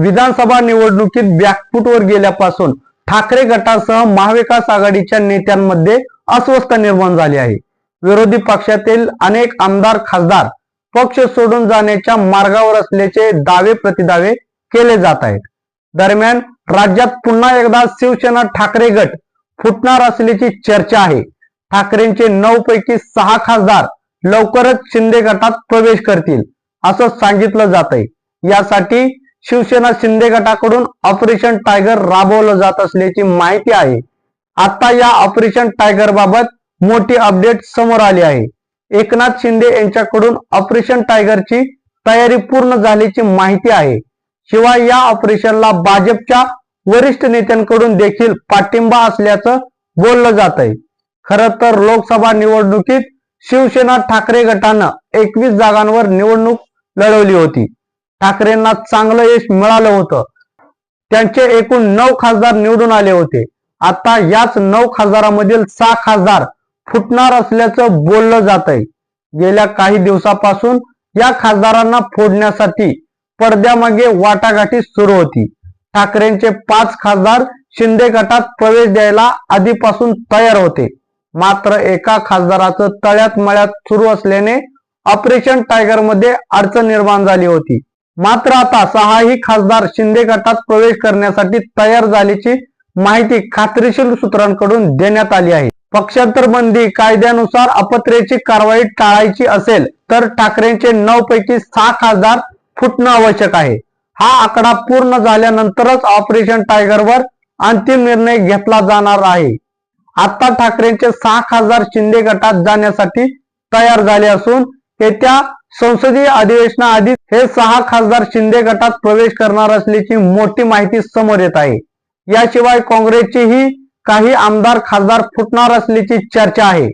विधानसभा निवडणुकीत बॅकफुटवर गेल्यापासून ठाकरे गटासह महाविकास आघाडीच्या नेत्यांमध्ये अस्वस्थ निर्माण झाली आहे. विरोधी पक्षातील अनेक आमदार खासदार पक्ष सोडून जाण्याच्या मार्गावर असल्याचे दावे प्रतिदावे केले जात आहेत. दरम्यान राज्यात पुन्हा एकदा शिवसेना ठाकरे गट फुटणार असल्याची चर्चा आहे. ठाकरेंचे नऊ पैकी सहा खासदार लवकरच शिंदे गटात प्रवेश करतील असं सांगितलं जात आहे यासाठी शिवसेना शिंदे गटाकडून ऑपरेशन टायगर राबवलं जात असल्याची माहिती आहे. आता या ऑपरेशन टायगर बाबत मोठी अपडेट समोर आली आहे. एकनाथ शिंदे यांच्याकडून ऑपरेशन टायगरची तयारी पूर्ण झाल्याची माहिती आहे. शिवाय या ऑपरेशनला भाजपच्या वरिष्ठ नेत्यांकडून देखील पाठिंबा असल्याचं बोललं जात आहे. खर तर लोकसभा निवडणुकीत शिवसेना ठाकरे गटानं एकवीस जागांवर निवडणूक लढवली होती. ठाकरेंना चांगलं यश मिळालं होतं. त्यांचे एकूण नऊ खासदार निवडून आले होते. आता याच नऊ खासदारामधील सहा खासदार फुटणार असल्याचं बोललं जात आहे गेल्या काही दिवसापासून या खासदारांना फोडण्यासाठी पडद्यामागे वाटाघाटी सुरू होती. ठाकरेंचे पाच खासदार शिंदे गटात प्रवेश द्यायला आधीपासून तयार होते. मात्र एका खासदाराचं तळ्यात मळ्यात सुरू असल्याने ऑपरेशन टायगरमध्ये अडचण निर्माण झाली होती. मात्र आता सहाही खासदार शिंदे गटात प्रवेश करण्यासाठी तयार झाल्याची माहिती खात्रीशीर सूत्रांकडून देण्यात आली आहे. पक्षांतर बंदी कायद्यानुसार अपत्रेची कारवाई टाळायची असेल तर ठाकरेंचे नऊ पैकी सहा खासदार फुटणं आवश्यक आहे. हा आकडा पूर्ण झाल्यानंतरच ऑपरेशन टायगरवर अंतिम निर्णय घेतला जाणार आहे. आता ठाकरेंचे सहा खासदार शिंदे गटात जाण्यासाठी तयार झाले असून येत्या संसदीय अधिवेशनाआधी हे सहा खासदार शिंदे गटात प्रवेश करणार असल्याची मोठी माहिती समोर येत आहे. याशिवाय काँग्रेसचेही काही आमदार खासदार फुटणार असल्याची चर्चा आहे.